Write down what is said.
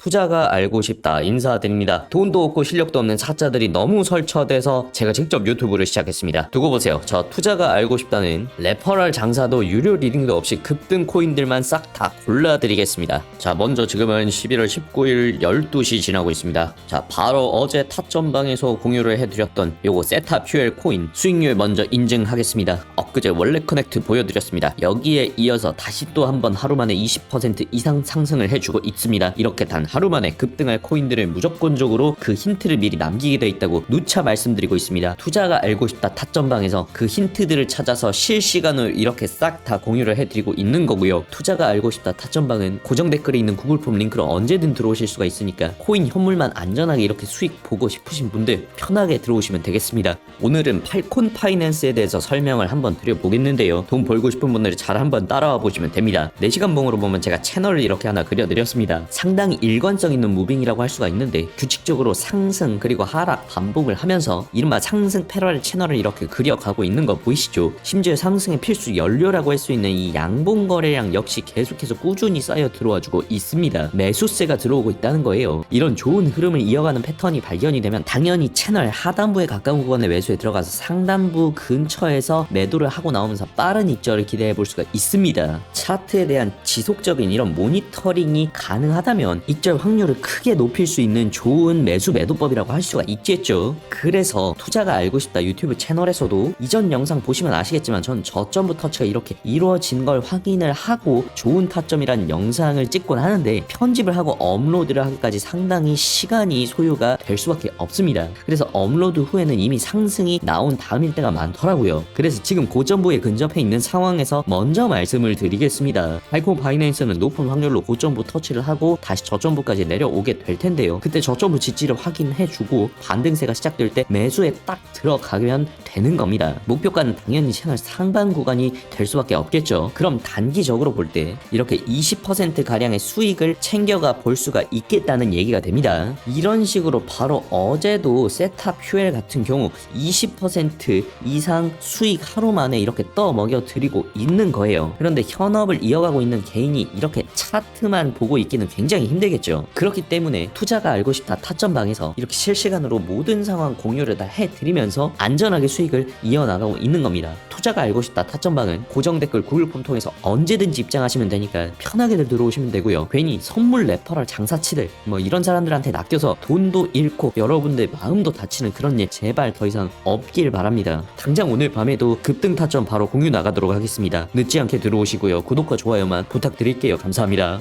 투자가 알고 싶다 인사드립니다. 돈도 없고 실력도 없는 사자들이 너무 설쳐돼서 제가 직접 유튜브를 시작했습니다. 두고 보세요. 저 투자가 알고 싶다는 레퍼럴 장사도 유료 리딩도 없이 급등 코인들만 싹 다 골라드리겠습니다. 자 먼저 지금은 11월 19일 12시 지나고 있습니다. 자 바로 어제 타점방에서 공유를 해드렸던 요거 세타 퓨엘 코인 수익률 먼저 인증하겠습니다. 엊그제 원래 커넥트 보여드렸습니다. 여기에 이어서 다시 또 한번 하루 만에 20% 이상 상승을 해주고 있습니다. 이렇게 단 하루 만에 급등할 코인들을 무조건적으로 그 힌트를 미리 남기게 돼 있다고 누차 말씀드리고 있습니다. 투자가 알고 싶다 타점방에서 그 힌트들을 찾아서 실시간으로 이렇게 싹 다 공유를 해드리고 있는 거고요. 투자가 알고 싶다 타점방은 고정 댓글에 있는 구글 폼 링크로 언제든 들어오실 수가 있으니까 코인 현물만 안전하게 이렇게 수익 보고 싶으신 분들 편하게 들어오시면 되겠습니다. 오늘은 팔콘 파이낸스에 대해서 설명을 한번 드려보겠는데요. 돈 벌고 싶은 분들이 잘 한번 따라와 보시면 됩니다. 4시간 봉으로 보면 제가 채널을 이렇게 하나 그려드렸습니다. 상당히 일관성 있는 무빙이라고 할 수가 있는데 규칙적으로 상승 그리고 하락 반복을 하면서 이른바 상승 패러렐 채널을 이렇게 그려가고 있는 거 보이시죠? 심지어 상승의 필수 연료라고 할 수 있는 이 양봉 거래량 역시 계속해서 꾸준히 쌓여 들어와주고 있습니다. 매수세가 들어오고 있다는 거예요. 이런 좋은 흐름을 이어가는 패턴이 발견이 되면 당연히 채널 하단부에 가까운 구간의 매수에 들어가서 상단부 근처에서 매도를 하고 나오면서 빠른 입절을 기대해 볼 수가 있습니다. 차트에 대한 지속적인 이런 모니터링이 가능하다면 입절 확률을 크게 높일 수 있는 좋은 매수 매도법이라고 할 수가 있겠죠. 그래서 투자가 알고 싶다 유튜브 채널에서도 이전 영상 보시면 아시겠지만 전 저점부 터치가 이렇게 이루어진 걸 확인을 하고 좋은 타점이란 영상을 찍곤 하는데 편집을 하고 업로드를 하기까지 상당히 시간이 소요가 될 수밖에 없습니다. 그래서 업로드 후에는 이미 상승이 나온 다음일 때가 많더라고요. 그래서 지금 고 점부에 근접해 있는 상황에서 먼저 말씀을 드리겠습니다. 알코 바이낸스는 높은 확률로 고점부 터치를 하고 다시 저점부까지 내려오게 될 텐데요. 그때 저점부 지지를 확인해주고 반등세가 시작될 때 매수에 딱 들어가면 되는 겁니다. 목표가는 당연히 채널 상반 구간이 될 수밖에 없겠죠. 그럼 단기적으로 볼 때 이렇게 20% 가량의 수익을 챙겨가 볼 수가 있겠다는 얘기가 됩니다. 이런 식으로 바로 어제도 세탑 퓨엘 같은 경우 20% 이상 수익 하루 만에 이렇게 떠 먹여 드리고 있는 거예요. 그런데 현업을 이어가고 있는 개인이 이렇게 차트만 보고 있기는 굉장히 힘들겠죠. 그렇기 때문에 투자가 알고 싶다 타점방에서 이렇게 실시간으로 모든 상황 공유를 다 해드리면서 안전하게 수익을 이어나가고 있는 겁니다. 투자가 알고 싶다 타점방은 고정 댓글 구글 폼 통해서 언제든지 입장하시면 되니까 편하게들 들어오시면 되고요. 괜히 선물 레퍼럴 장사치들 뭐 이런 사람들한테 낚여서 돈도 잃고 여러분들 마음도 다치는 그런 일 제발 더 이상 없길 바랍니다. 당장 오늘 밤에도 급등 타점 바로 공유 나가도록 하겠습니다. 늦지 않게 들어오시고요. 구독과 좋아요만 부탁드릴게요. 감사합니다.